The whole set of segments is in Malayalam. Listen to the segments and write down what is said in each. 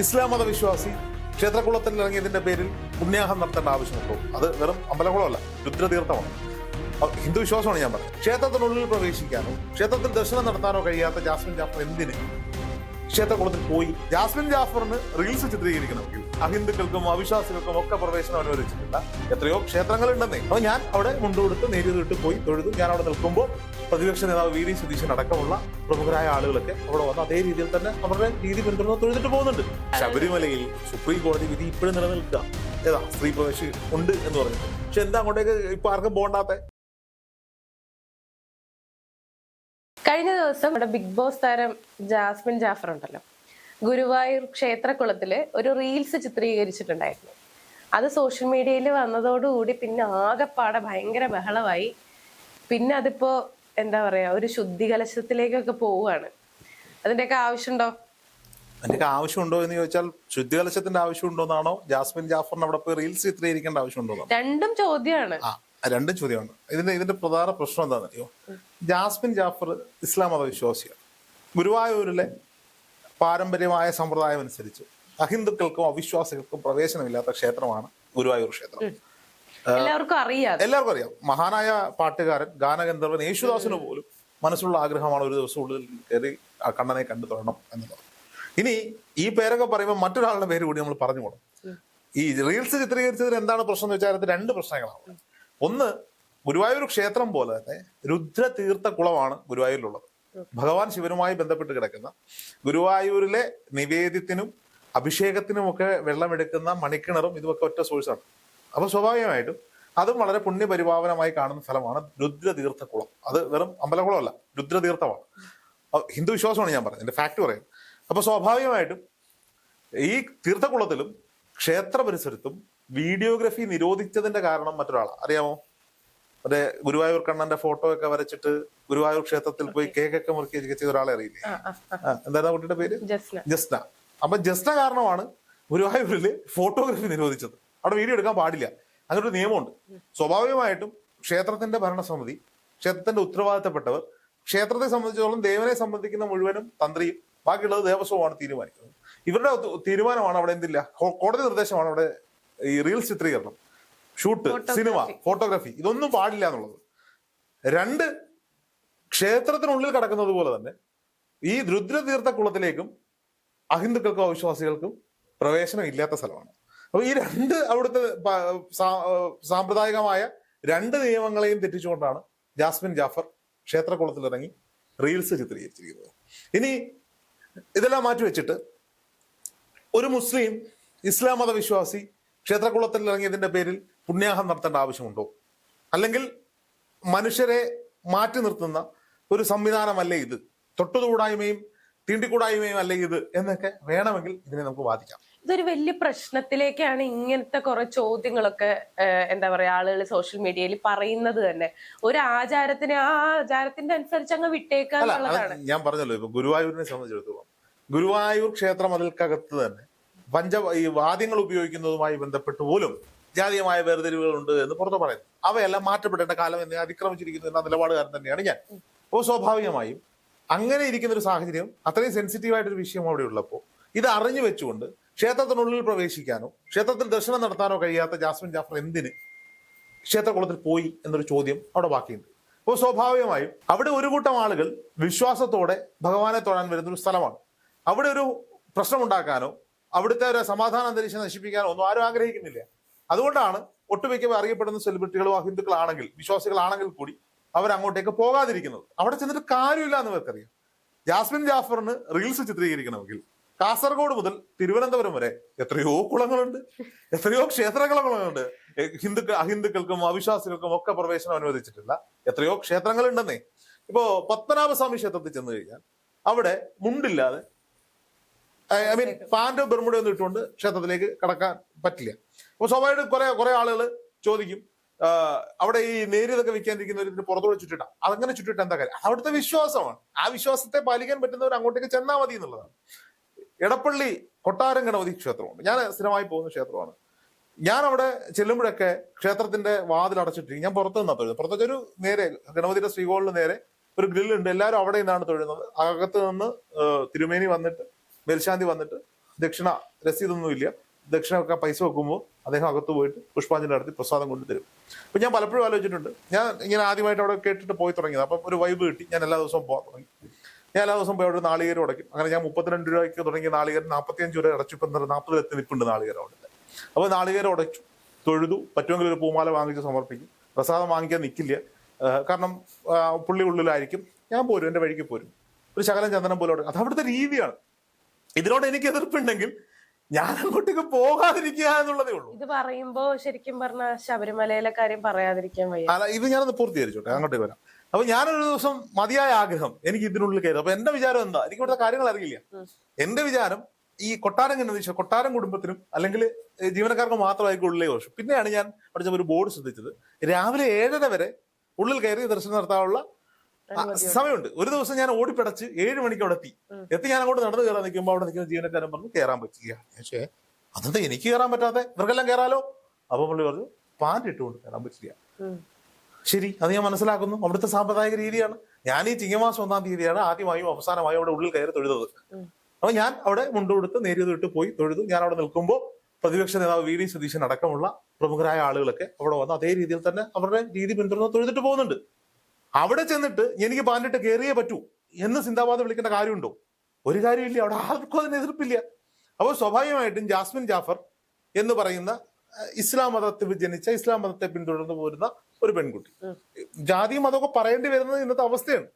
ഇസ്ലാം മതവിശ്വാസി ക്ഷേത്രകുളത്തിൽ ഇറങ്ങിയതിന്റെ പേരിൽ പുണ്യാഹം നടത്തേണ്ട ആവശ്യമുണ്ടോ? അത് വെറും അമ്പലകുളമല്ല രുദ്രതീർത്ഥമാണ്. ഹിന്ദു വിശ്വാസമാണ് ഞാൻ പറഞ്ഞത്. ക്ഷേത്രത്തിനുള്ളിൽ പ്രവേശിക്കാനോ ക്ഷേത്രത്തിൽ ദർശനം നടത്താനോ കഴിയാത്ത ജാസ്മിൻ ജാഫർ എന്തിന്? ക്ഷേത്രകുളത്തിൽ പോയി ജാസ്മിൻ ജാഫറിന് റീൽസ് ചിത്രീകരിക്കണമെങ്കിൽ അഹിന്ദുക്കൾക്കും അവിശ്വാസികൾക്കും ഒക്കെ പ്രവേശനം അനുവദിച്ചിട്ടില്ല. എത്രയോ ക്ഷേത്രങ്ങളുണ്ടെന്നേ. അപ്പൊ ഞാൻ അവിടെ മുണ്ടുകൊടുത്ത് നേരിട്ട് പോയി തൊഴുതു. ഞാൻ അവിടെ നിൽക്കുമ്പോൾ പ്രതിപക്ഷ നേതാവ് വി ഡി സതീശൻ അടക്കമുള്ള പ്രമുഖരായ ആളുകളൊക്കെ അവിടെ വന്ന് അതേ രീതിയിൽ തന്നെ അവരുടെ രീതി പിന്തുടർന്ന് തൊഴുതിട്ട് പോകുന്നുണ്ട്. ശബരിമലയിൽ സുപ്രീം കോടതി വിധി ഇപ്പോഴും നിലനിൽക്കുക. ഏതാ? സ്ത്രീ പ്രവേശി ഉണ്ട് എന്ന് പറഞ്ഞു പക്ഷെ എന്താ അങ്ങോട്ടേക്ക് ഇപ്പൊ ആർക്കും പോകണ്ടാത്ത? കഴിഞ്ഞ ദിവസം നമ്മുടെ ബിഗ് ബോസ് താരം ജാസ്മിൻ ജാഫർ ഉണ്ടല്ലോ. ഗുരുവായൂർ ക്ഷേത്രക്കുളത്തിൽ ഒരു റീൽസ് ചിത്രീകരിച്ചിട്ടുണ്ടായിരുന്നു. അത് സോഷ്യൽ മീഡിയയിൽ വന്നതോടുകൂടി പിന്നെ ആകെപ്പാടെ ഭയങ്കര ബഹളമായി. പിന്നെ അതിപ്പോ എന്താ പറയാ ഒരു ശുദ്ധി കലശത്തിലേക്കൊക്കെ പോവുകയാണ്. അതിന്റെയൊക്കെ ആവശ്യമുണ്ടോ? അതിന്റെ ആവശ്യമുണ്ടോ എന്ന് ചോദിച്ചാൽ ശുദ്ധി കലശത്തിന്റെ ആവശ്യമുണ്ടോന്നാണോ? ജാസ്മിൻ ജാഫറിന് അവിടെ പോയി റീൽസ് ചിത്രീകരിക്കേണ്ട ആവശ്യമുണ്ടോ? രണ്ടും ചോദ്യമാണ്. രണ്ടും ചോദ്യമാണ്. ഇതിന്റെ ഇതിന്റെ പ്രധാന പ്രശ്നം എന്താണെന്നറിയോ? ജാസ്മിൻ ജാഫർ ഇസ്ലാം മത വിശ്വാസിയാണ്. ഗുരുവായൂരിലെ പാരമ്പര്യമായ സമ്പ്രദായം അനുസരിച്ച് അഹിന്ദുക്കൾക്കും അവിശ്വാസികൾക്കും പ്രവേശനമില്ലാത്ത ക്ഷേത്രമാണ് ഗുരുവായൂർ ക്ഷേത്രം. എല്ലാവർക്കും അറിയാം എല്ലാവർക്കും അറിയാം. മഹാനായ പാട്ടുകാരൻ ഗാനഗന്ധർവൻ യേശുദാസിന് പോലും മനസ്സുള്ള ആഗ്രഹമാണ് ഒരു ദിവസം ഉള്ളിൽ കയറി ആ കണ്ണനെ കണ്ടു തൊഴണം എന്നുള്ളത്. ഇനി ഈ പേരൊക്കെ പറയുമ്പോൾ മറ്റൊരാളുടെ പേര് കൂടി നമ്മൾ പറഞ്ഞു പോകണം ഈ റീൽസ് ചിത്രീകരിച്ചതിന് എന്താണ് പ്രശ്നം എന്ന് വെച്ചാൽ രണ്ട് പ്രശ്നങ്ങളാണ്. ഒന്ന് ഗുരുവായൂർ ക്ഷേത്രം പോലെ തന്നെ രുദ്ര തീർത്ഥ കുളമാണ് ഗുരുവായൂരിലുള്ളത്. ഭഗവാൻ ശിവനുമായി ബന്ധപ്പെട്ട് കിടക്കുന്ന ഗുരുവായൂരിലെ നിവേദ്യത്തിനും അഭിഷേകത്തിനും ഒക്കെ വെള്ളമെടുക്കുന്ന മണിക്കിണറും ഇതുമൊക്കെ ഒറ്റ സോഴ്സാണ് അപ്പൊ സ്വാഭാവികമായിട്ടും അതും വളരെ പുണ്യപരിപാവനമായി കാണുന്ന സ്ഥലമാണ് രുദ്രതീർത്ഥ കുളം അത് വെറും അമ്പലക്കുളമല്ല രുദ്രതീർത്ഥമാണ്. ഹിന്ദു വിശ്വാസമാണ് ഞാൻ പറഞ്ഞത് എന്റെ ഫാക്ട് പറയാം അപ്പൊ സ്വാഭാവികമായിട്ടും ഈ തീർത്ഥകുളത്തിലും ക്ഷേത്ര പരിസരത്തും വീഡിയോഗ്രഫി നിരോധിച്ചതിന്റെ കാരണം മറ്റൊരാളാണ് അറിയാമോ? മറ്റേ ഗുരുവായൂർ കണ്ണന്റെ ഫോട്ടോ ഒക്കെ വരച്ചിട്ട് ഗുരുവായൂർ ക്ഷേത്രത്തിൽ പോയി കേക്കൊക്കെ മുറുക്കി ചെയ്ത ഒരാളെ അറിയില്ലേ? ആ കുട്ടിയുടെ പേര്? ജസ്ന. ജസ്ന. അപ്പൊ ജസ്ന കാരണമാണ് ഗുരുവായൂരിൽ ഫോട്ടോഗ്രാഫി നിരോധിച്ചത്. അവിടെ വീഡിയോ എടുക്കാൻ പാടില്ല. അങ്ങനെ ഒരു നിയമമുണ്ട്. സ്വാഭാവികമായിട്ടും ക്ഷേത്രത്തിന്റെ ഭരണസമിതി ക്ഷേത്രത്തിന്റെ ഉത്തരവാദിത്തപ്പെട്ടവർ ക്ഷേത്രത്തെ സംബന്ധിച്ചിടത്തോളം ദേവനെ സംബന്ധിക്കുന്ന മുഴുവനും തന്ത്രിയും ബാക്കിയുള്ളത് ദേവസ്വമാണ് തീരുമാനിക്കുന്നത്. ഇവരുടെ തീരുമാനമാണ് അവിടെ എന്തില്ല? കോടതി നിർദ്ദേശമാണ് അവിടെ ഈ റീൽസ് ചിത്രീകരണം ഷൂട്ട് സിനിമ ഫോട്ടോഗ്രാഫി ഇതൊന്നും പാടില്ല എന്നുള്ളത്. രണ്ട് ക്ഷേത്രത്തിനുള്ളിൽ കിടക്കുന്നത് പോലെ തന്നെ ഈ രുദ്രതീർത്ഥ കുളത്തിലേക്കും അഹിന്ദുക്കൾക്കും അവിശ്വാസികൾക്കും പ്രവേശനം ഇല്ലാത്ത സ്ഥലമാണ്. അപ്പൊ ഈ രണ്ട് അവിടുത്തെ സാമ്പ്രദായികമായ രണ്ട് നിയമങ്ങളെയും തെറ്റിച്ചുകൊണ്ടാണ് ജാസ്മിൻ ജാഫർ ക്ഷേത്രകുളത്തിൽ ഇറങ്ങി റീൽസ് ചിത്രീകരിച്ചിരിക്കുന്നത്. ഇനി ഇതെല്ലാം മാറ്റി വെച്ചിട്ട് ഒരു മുസ്ലിം ഇസ്ലാം മതവിശ്വാസി ക്ഷേത്രകുളത്തിൽ ഇറങ്ങിയതിന്റെ പേരിൽ പുണ്യാഹം നടത്തേണ്ട ആവശ്യമുണ്ടോ? അല്ലെങ്കിൽ മനുഷ്യരെ മാറ്റി നിർത്തുന്ന ഒരു സംവിധാനമല്ലേ ഇത്? തൊട്ടുകൂടായ്മയും തീണ്ടിക്കൂടായ്മയും അല്ലേ ഇത് എന്നൊക്കെ വേണമെങ്കിൽ ഇതിനെ നമുക്ക് വാദിക്കാം. ഇതൊരു വലിയ പ്രശ്നത്തിലേക്കാണ് ഇങ്ങനത്തെ കുറെ ചോദ്യങ്ങളൊക്കെ എന്താ പറയാ ആളുകൾ സോഷ്യൽ മീഡിയയിൽ പറയുന്നത് തന്നെ. ഒരു ആചാരത്തിന് ആ ആചാരത്തിന്റെ അനുസരിച്ച് അങ്ങ് വിട്ടേക്കാന്നുള്ളതാണ് ഞാൻ പറഞ്ഞല്ലോ ഇപ്പൊ ഗുരുവായൂരിനെ സംബന്ധിച്ചിടത്തോളം. ഗുരുവായൂർ ക്ഷേത്ര മതിൽക്കകത്ത് തന്നെ പഞ്ച ഈ വാദ്യങ്ങൾ ഉപയോഗിക്കുന്നതുമായി ബന്ധപ്പെട്ട് പോലും ജാതീയമായ വേർതിരിവുകളുണ്ട് എന്ന് പുറത്തു പറയുന്നു. അവയെല്ലാം മാറ്റപ്പെടേണ്ട കാലം എന്നെ അതിക്രമിച്ചിരിക്കുന്നു എന്ന നിലപാടുകാരൻ തന്നെയാണ് ഞാൻ. അപ്പോൾ സ്വാഭാവികമായും അങ്ങനെ ഇരിക്കുന്ന ഒരു സാഹചര്യം അത്രയും ആയിട്ടൊരു വിഷയം അവിടെ ഉള്ളപ്പോൾ ഇത് അറിഞ്ഞു വെച്ചുകൊണ്ട് ക്ഷേത്രത്തിനുള്ളിൽ പ്രവേശിക്കാനോ ക്ഷേത്രത്തിൽ ദർശനം നടത്താനോ കഴിയാത്ത ജാസ്മിൻ ജാഫർ എന്തിന് ക്ഷേത്രകുളത്തിൽ പോയി എന്നൊരു ചോദ്യം അവിടെ ബാക്കിയുണ്ട്. അപ്പോൾ സ്വാഭാവികമായും അവിടെ ഒരു കൂട്ടം ആളുകൾ വിശ്വാസത്തോടെ ഭഗവാനെ തൊഴാൻ വരുന്ന ഒരു സ്ഥലമാണ്. അവിടെ ഒരു പ്രശ്നമുണ്ടാക്കാനോ അവിടുത്തെ ഒരു സമാധാന അന്തരീക്ഷം നശിപ്പിക്കാനോ ഒന്നും ആരും ആഗ്രഹിക്കുന്നില്ല. അതുകൊണ്ടാണ് ഒട്ടുമിക്ക അറിയപ്പെടുന്ന സെലിബ്രിറ്റികളോ ഹിന്ദുക്കളാണെങ്കിൽ വിശ്വാസികളാണെങ്കിൽ കൂടി അവർ അങ്ങോട്ടേക്ക് പോകാതിരിക്കുന്നത്. അവിടെ ചെന്നിട്ട് കാര്യമില്ല എന്ന് ഇവർക്കറിയാം. ജാസ്മിൻ ജാഫറിന് റീൽസ് ചിത്രീകരിക്കണമെങ്കിൽ കാസർഗോഡ് മുതൽ തിരുവനന്തപുരം വരെ എത്രയോ കുളങ്ങളുണ്ട്. എത്രയോ ക്ഷേത്രകുളങ്ങളുണ്ട് എ, ഹിന്ദുക്കൾ അഹിന്ദുക്കൾക്കും അവിശ്വാസികൾക്കും ഒക്കെ പ്രവേശനം അനുവദിച്ചിട്ടില്ല. എത്രയോ ക്ഷേത്രങ്ങളുണ്ടെന്നേ. ഇപ്പോ പത്മനാഭസ്വാമി ക്ഷേത്രത്തിൽ ചെന്ന് കഴിഞ്ഞാൽ അവിടെ മുണ്ടില്ലാതെ ഐ മീൻ പാന്റോ ബെർമുഡോ ഒന്നും ഇട്ടുകൊണ്ട് ക്ഷേത്രത്തിലേക്ക് കടക്കാൻ പറ്റില്ല. അപ്പൊ സ്വാഭാവികമായിട്ട് കുറെ കുറെ ആളുകൾ ചോദിക്കും അവിടെ ഈ നേരിയതൊക്കെ വെക്കാണ്ടിരിക്കുന്നവർ ഇതിന് പുറത്തോടെ ചുറ്റിട്ടാ. അതങ്ങനെ ചുറ്റിട്ട് എന്താ കാര്യം? അവിടുത്തെ വിശ്വാസമാണ്. ആ വിശ്വാസത്തെ പാലിക്കാൻ പറ്റുന്നവർ അങ്ങോട്ടേക്ക് ചെന്നാൽ മതി എന്നുള്ളതാണ്. എടപ്പള്ളി കൊട്ടാരം ഗണപതി ക്ഷേത്രമുണ്ട്. ഞാൻ സ്ഥിരമായി പോകുന്ന ക്ഷേത്രമാണ്. ഞാൻ അവിടെ ചെല്ലുമ്പോഴൊക്കെ ക്ഷേത്രത്തിന്റെ വാതിൽ അടച്ചിട്ടിരിക്കും ഞാൻ പുറത്ത് നിന്നാ തൊഴുന്നത്. പുറത്തൊക്കെ ഒരു നേരെ ഗണപതിയുടെ ശ്രീകോളിന് നേരെ ഒരു ഗ്രില്ലുണ്ട്. എല്ലാവരും അവിടെ നിന്നാണ് തൊഴുന്നത്. അകത്ത് നിന്ന് തിരുമേനി വന്നിട്ട് മേൽശാന്തി വന്നിട്ട് ദക്ഷിണ രസീതൊന്നുമില്ല. ദക്ഷിണ ഒക്കെ പൈസ വെക്കുമ്പോൾ അദ്ദേഹം അകത്ത് പോയിട്ട് പുഷ്പാഞ്ജലി നടത്തി പ്രസാദം കൊണ്ടുതരും അപ്പൊ ഞാൻ പലപ്പോഴും ആലോചിച്ചിട്ടുണ്ട്. ഞാൻ ഇങ്ങനെ ആദ്യമായിട്ട് അവിടെ കേട്ടിട്ട് പോയി തുടങ്ങിയത്. അപ്പം ഒരു വൈബ് കിട്ടി. ഞാൻ എല്ലാ ദിവസവും പോകാൻ തുടങ്ങി. ഞാൻ എല്ലാ ദിവസവും പോയി അവിടെ നാളികേരം ഉടക്കും അങ്ങനെ ഞാൻ മുപ്പത്തിരണ്ട് രൂപയ്ക്ക് തുടങ്ങിയ നാളികേരം നാൽപ്പത്തിയഞ്ച് രൂപ അടച്ചു ഇപ്പം എത്തി നിൽപ്പുണ്ട് നാളികേരം അവിടെ അപ്പോൾ നാളികേരം ഉടച്ചു തൊഴുതു പറ്റുമെങ്കിൽ ഒരു പൂമാല വാങ്ങിച്ച് സമർപ്പിക്കും. പ്രസാദം വാങ്ങിക്കാൻ നിൽക്കില്ല കാരണം പുള്ളി ഉള്ളിലായിരിക്കും. ഞാൻ പോരും എന്റെ വഴിക്ക് പോരും. ഒരു ശകലം ചന്ദനം പോലെ അത് അവിടുത്തെ രീതിയാണ്. ഇതിനോട് എനിക്ക് എതിർപ്പുണ്ടെങ്കിൽ ഞാൻ അങ്ങോട്ടേക്ക് പോകാതിരിക്കുക എന്നുള്ളതേ ഉള്ളൂ. ഇത് പറയുമ്പോ ശരിക്കും പറഞ്ഞ ശബരിമലയിലെ കാര്യം പറയാതിരിക്കാൻ വയ്യ. അല്ല ഇത് ഞാനൊന്ന് പൂർത്തീകരിച്ചോട്ടെ അങ്ങോട്ടേക്ക് വരാം. അപ്പൊ ഞാനൊരു ദിവസം മതിയായ ആഗ്രഹം എനിക്ക് ഇതിനുള്ളിൽ കയറി. അപ്പൊ എന്റെ വിചാരം എന്താ? എനിക്ക് ഇവിടുത്തെ കാര്യങ്ങൾ അറിയില്ല. എന്റെ വിചാരം ഈ കൊട്ടാരം കണ്ടെന്ന് കൊട്ടാരം കുടുംബത്തിനും അല്ലെങ്കിൽ ജീവനക്കാർക്ക് മാത്രമായിരിക്കും ഉള്ളിലെ ദോഷം പിന്നെയാണ് ഞാൻ അവിടെ ഒരു ബോർഡ് ശ്രദ്ധിച്ചത്. രാവിലെ ഏഴര വരെ ഉള്ളിൽ കയറി ദർശനം നടത്താനുള്ള സമയമുണ്ട്. ഒരു ദിവസം ഞാൻ ഓടിപ്പിടച്ച് ഏഴ് മണിക്ക് അവിടെ എത്തി. എത്തി ഞാൻ അങ്ങോട്ട് നടന്നു കയറാൻ നിൽക്കുമ്പോൾ അവിടെ നിൽക്കുന്ന ജീവനക്കാരൻ പറഞ്ഞു കയറാൻ പറ്റില്ല. പക്ഷേ അതെന്താ എനിക്ക് കയറാൻ പറ്റാതെ ഇവർക്കെല്ലാം കയറാലോ അപ്പൊ പുള്ളി പറഞ്ഞു പാന്റ് ഇട്ടുകൊണ്ട് കയറാൻ പറ്റില്ല. ശരി അത് ഞാൻ മനസ്സിലാക്കുന്നു. അവിടുത്തെ സാമ്പ്രദായിക രീതിയാണ്. ഞാൻ ഈ ചിങ്ങമാസം ഒന്നാം തീയതിയാണ് ആദ്യമായും അവസാനമായും അവിടെ ഉള്ളിൽ കയറി തൊഴുതത്. അപ്പൊ ഞാൻ അവിടെ മുണ്ടുകൊടുത്ത് നേരിയത് ഇട്ട് പോയി തൊഴുതു. ഞാൻ അവിടെ നിൽക്കുമ്പോൾ പ്രതിപക്ഷ നേതാവ് വി. ഡി. സതീശൻ അടക്കമുള്ള പ്രമുഖരായ ആളുകളൊക്കെ അവിടെ വന്ന് അതേ രീതിയിൽ തന്നെ അവരുടെ രീതി പിന്തുടർന്ന് തൊഴുതിട്ട് പോകുന്നുണ്ട്. അവിടെ ചെന്നിട്ട് എനിക്ക് പാലിട്ട് കയറിയേ പറ്റൂ എന്ന് സിന്ദാബാദ് വിളിക്കേണ്ട കാര്യമുണ്ടോ? ഒരു കാര്യമില്ല. അവിടെ ആർക്കും അതിന് എതിർപ്പില്ല. അപ്പോൾ സ്വാഭാവികമായിട്ടും ജാസ്മിൻ ജാഫർ എന്ന് പറയുന്ന ഇസ്ലാം മതത്തിൽ ജനിച്ച ഇസ്ലാം മതത്തെ പിന്തുടർന്ന് പോരുന്ന ഒരു പെൺകുട്ടി. ജാതി മതമൊക്കെ പറയേണ്ടി വരുന്നത് ഇന്നത്തെ അവസ്ഥയാണ്.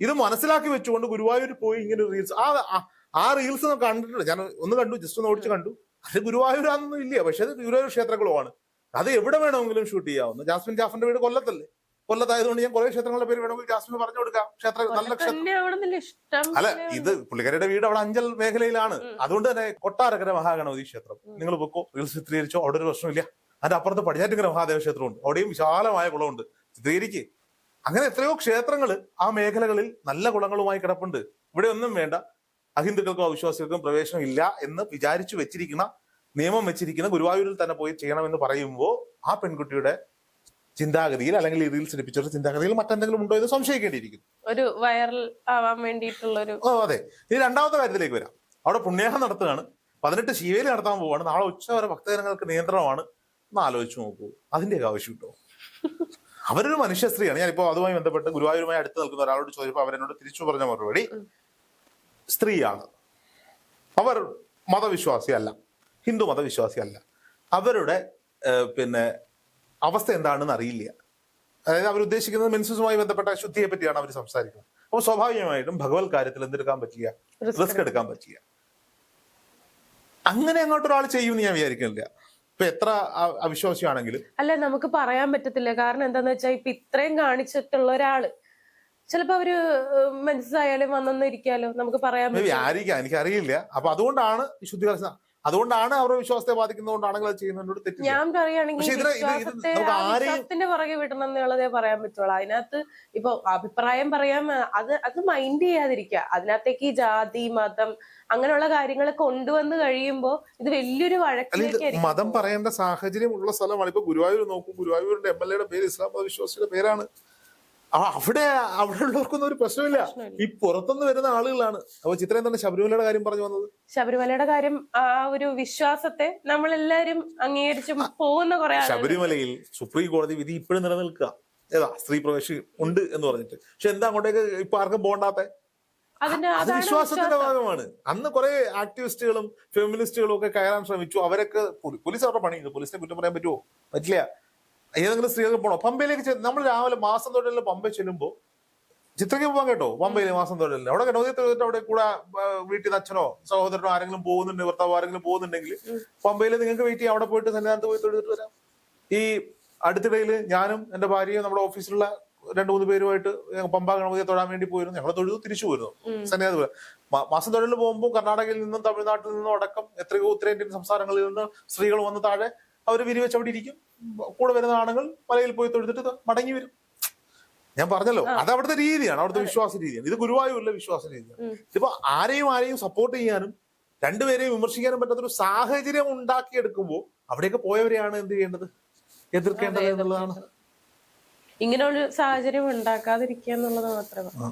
ഇത് മനസ്സിലാക്കി വെച്ചുകൊണ്ട് ഗുരുവായൂർ പോയി ഇങ്ങനെ റീൽസ് ആ ആ- ആ റീൽസ് കണ്ടിട്ടുണ്ട്. ഞാൻ ഒന്ന് കണ്ടു ജസ്റ്റ് ഒന്ന് ഓടിച്ച് കണ്ടു. അത് ഗുരുവായൂരാന്നൊന്നും ഇല്ല. പക്ഷെ അത് ഗുരുവായൂർ ക്ഷേത്രങ്ങളുമാണ് അത് എവിടെ വേണമെങ്കിലും ഷൂട്ട് ചെയ്യാവുന്നു. ജാസ്മിൻ ജാഫറിന്റെ വീട് കൊല്ലത്തല്ലേ? കൊല്ലത്തായതുകൊണ്ട് ഞാൻ കുറെ ക്ഷേത്രങ്ങളുടെ പേര് വേണമെങ്കിൽ ജാസ്മിന് പറഞ്ഞു കൊടുക്കാം. ക്ഷേത്ര നല്ല ക്ഷേത്രം അല്ല ഇത് പുള്ളിക്കരയുടെ വീട് അവിടെ അഞ്ചൽ മേഖലയിലാണ്. അതുകൊണ്ട് തന്നെ കൊട്ടാരക്കര മഹാഗണപതി ക്ഷേത്രം. നിങ്ങൾ പൊക്കോ റീൽസ് ചിത്രീകരിച്ചോ അവിടെ ഒരു പ്രശ്നമില്ല. അതിന്റെ അപ്പുറത്ത് പടിഞ്ഞാറ്റിങ്കര മഹാദേവ ക്ഷേത്രമുണ്ട്. അവിടെയും വിശാലമായ കുളമുണ്ട്. ചിത്രീകരിക്ക്. അങ്ങനെ എത്രയോ ക്ഷേത്രങ്ങൾ ആ മേഖലകളിൽ നല്ല കുളങ്ങളുമായി കിടപ്പുണ്ട്. ഇവിടെ ഒന്നും വേണ്ട. അഹിന്ദുക്കൾക്കും അവിശ്വാസികൾക്കും പ്രവേശനം ഇല്ല എന്ന് വിചാരിച്ചു വെച്ചിരിക്കുന്ന നിയമം വെച്ചിരിക്കുന്ന ഗുരുവായൂരിൽ തന്നെ പോയി ചെയ്യണമെന്ന് പറയുമ്പോൾ ആ പെൺകുട്ടിയുടെ ചിന്താഗതിയിൽ അല്ലെങ്കിൽ ഈ റീൽസിന്റെ പിക്ചറിന്റെ ചിന്താഗതിയിൽ മറ്റെന്തെങ്കിലും ഉണ്ടോ എന്ന് സംശയിക്കേണ്ടിയിരിക്കുന്നു. ഒരു വൈറൽ ആവാൻ വേണ്ടിയിട്ടുള്ള ഒരു ഓ അതെ. ഇനി രണ്ടാമത്തെ കാര്യത്തിലേക്ക് വരാം. അവിടെ പുണ്യാഹം നടത്തുകയാണ്. പതിനെട്ട് ശിവേലി നടത്താൻ പോവാണ്. നാളെ ഉച്ച വരെ ഭക്തജനങ്ങൾക്ക് നിയന്ത്രണമാണ്. ഒന്ന് ആലോചിച്ചു നോക്കൂ. അതിന്റെയൊക്കെ ആവശ്യം കിട്ടോ അവരൊരു മനുഷ്യ സ്ത്രീയാണ്. ഇപ്പോൾ അതുമായി ബന്ധപ്പെട്ട് ഗുരുവായൂരുമായി അടുത്ത് നിൽക്കുന്ന ഒരാളോട് ചോദിച്ചപ്പോൾ അവരെന്നോട് തിരിച്ചു പറഞ്ഞ മറുപടി സ്ത്രീയാണ്. അവർ മതവിശ്വാസിയല്ല. ഹിന്ദു മതവിശ്വാസിയല്ല. അവരുടെ പിന്നെ അവസ്ഥ എന്താണെന്ന് അറിയില്ല. അതായത് അവർ ഉദ്ദേശിക്കുന്നത് മെൻസസുമായി ബന്ധപ്പെട്ട ശുദ്ധിയെ പറ്റിയാണ് അവർ സംസാരിക്കുന്നത്. അപ്പോൾ സ്വാഭാവികമായിട്ടും ഭഗവത് കാര്യത്തിൽ എന്തെടുക്കാൻ പറ്റില്ല? റിസ്ക് എടുക്കാൻ പറ്റില്ല. അങ്ങനെ അങ്ങോട്ട് ഒരാൾ ചെയ്യുമെന്ന് ഞാൻ വിചാരിക്കുന്നില്ല. ഇപ്പൊ എത്ര അവിശ്വാസിയാണെങ്കിലും. അല്ല നമുക്ക് പറയാൻ പറ്റത്തില്ല. കാരണം എന്താന്ന് വെച്ചാൽ ഇപ്പൊ ഇത്രയും കാണിച്ചിട്ടുള്ള ഒരാൾ. ചിലപ്പോ അവർ മനസ്സായാലും വന്നിരിക്കാലോ നമുക്ക് പറയാൻ പറ്റില്ല. ആയിരിക്കാം. എനിക്കറിയില്ല. അപ്പൊ അതുകൊണ്ടാണ് ശുദ്ധികലശ അതുകൊണ്ടാണ് അവരുടെ വിശ്വാസത്തെ ബാധിക്കുന്നതുകൊണ്ടാണെങ്കിൽ അത് ചെയ്യുന്നതിനോട് ഞാൻ പറയുകയാണെങ്കിൽ വിശ്വാസത്തിന്റെ പുറകെ വിടണം എന്നുള്ളതേ പറയാൻ പറ്റുള്ളൂ. അതിനകത്ത് ഇപ്പൊ അഭിപ്രായം പറയാൻ അത് അത് മൈൻഡ് ചെയ്യാതിരിക്കുക. അതിനകത്തേക്ക് ഈ ജാതി മതം അങ്ങനെയുള്ള കാര്യങ്ങൾ കൊണ്ടുവന്ന് കഴിയുമ്പോ ഇത് വലിയൊരു വഴക്കിലേക്ക് മതം പറയേണ്ട സാഹചര്യം ഉള്ള സ്ഥലമാണ്. ഇപ്പൊ ഗുരുവായൂർ നോക്കും. ഗുരുവായൂരിന്റെ എം എൽ എയുടെ പേര് ഇസ്ലാം മത വിശ്വാസിയുടെ പേരാണ്. അവിടെ അവിടെ ഉള്ളവർക്കൊന്നും ഒരു പ്രശ്നമില്ല. ഈ പുറത്തുനിന്ന് വരുന്ന ആളുകളാണ്. അപ്പൊ ചിത്ര എന്താണ് ശബരിമലയുടെ കാര്യം പറഞ്ഞു വന്നത്? ശബരിമലയുടെ കാര്യം ആ ഒരു വിശ്വാസത്തെ നമ്മൾ എല്ലാരും അംഗീകരിച്ച് പോകുന്ന കുറെ ശബരിമലയിൽ സുപ്രീം കോടതി വിധി ഇപ്പോഴും നിലനിൽക്കുക. ഏതാ? സ്ത്രീ പ്രവേശി ഉണ്ട് എന്ന് പറഞ്ഞിട്ട്. പക്ഷെ എന്താ അങ്ങോട്ടേക്ക് ഇപ്പൊ ആർക്കും പോകണ്ടാത്ത? അത് വിശ്വാസത്തിന്റെ ഭാഗമാണ്. അന്ന് കുറെ ആക്ടിവിസ്റ്റുകളും ഫെമിനിസ്റ്റുകളും ഒക്കെ കയറാൻ ശ്രമിച്ചു. അവരൊക്കെ പോലീ- പോലീസ് അവരുടെ പണി പോലീസിനെ കുറ്റം പറയാൻ പറ്റുമോ പറ്റില്ല. ഏതെങ്കിലും സ്ത്രീകൾക്ക് പോണോ. പമ്പയിലേക്ക് നമ്മൾ രാവിലെ മാസം തൊഴിലിൽ പമ്പ ചെല്ലുമ്പോൾ ചിത്രയ്ക്ക് പോകാൻ കേട്ടോ? പമ്പയിലെ മാസം തൊഴിലിൽ അവിടെ കേട്ടോ? അവിടെ കൂടെ വീട്ടിൽ നിന്ന് അച്ഛനോ സഹോദരനോ ആരെങ്കിലും പോകുന്നുണ്ട് ഭർത്താവ് ആരെങ്കിലും പോകുന്നുണ്ടെങ്കിൽ പമ്പയിൽ നിങ്ങൾക്ക് വെയിറ്റ് ചെയ്യാം. അവിടെ പോയിട്ട് സന്നിധാനത്ത് പോയി തൊഴുതിട്ട് വരാം. ഈ അടുത്തിടയിൽ ഞാനും എന്റെ ഭാര്യയും നമ്മുടെ ഓഫീസിലുള്ള രണ്ടു മൂന്ന് പേരുമായിട്ട് പമ്പ ഗണപതിയെ തൊഴാൻ വേണ്ടി പോയിരുന്നു. ഞങ്ങൾ തൊഴുതു തിരിച്ചു പോയിരുന്നു. സന്നിധാനത്ത് മാസം തൊഴിലിൽ പോകുമ്പോൾ കർണാടകയിൽ നിന്നും തമിഴ്നാട്ടിൽ നിന്നും അടക്കം എത്രയോ ഉത്തരേന്ത്യൻ സംസ്ഥാനങ്ങളിൽ നിന്ന് സ്ത്രീകൾ വന്ന് താഴെ അവർ വിരിവെച്ച് അവിടെ ഇരിക്കും. കൂടെ വരുന്ന ആണുങ്ങൾ മലയിൽ പോയി തൊഴുതിട്ട് മടങ്ങി വരും. ഞാൻ പറഞ്ഞല്ലോ അത് അവിടുത്തെ രീതിയാണ് അവിടുത്തെ വിശ്വാസ രീതിയാണ്. ഇത് ഗുരുവായൂരിലെ വിശ്വാസ രീതിയാണ്. ഇതിപ്പോ ആരെയും ആരെയും സപ്പോർട്ട് ചെയ്യാനും രണ്ടുപേരെയും വിമർശിക്കാനും പറ്റാത്തൊരു സാഹചര്യം ഉണ്ടാക്കിയെടുക്കുമ്പോൾ അവിടെയൊക്കെ പോയവരെയാണ് എന്ത് ചെയ്യേണ്ടത്? എതിർക്കേണ്ടത് എന്നുള്ളതാണ്. ഇങ്ങനെയുള്ള സാഹചര്യം ഉണ്ടാക്കാതിരിക്കുക എന്നുള്ളത് മാത്രമേ ആ.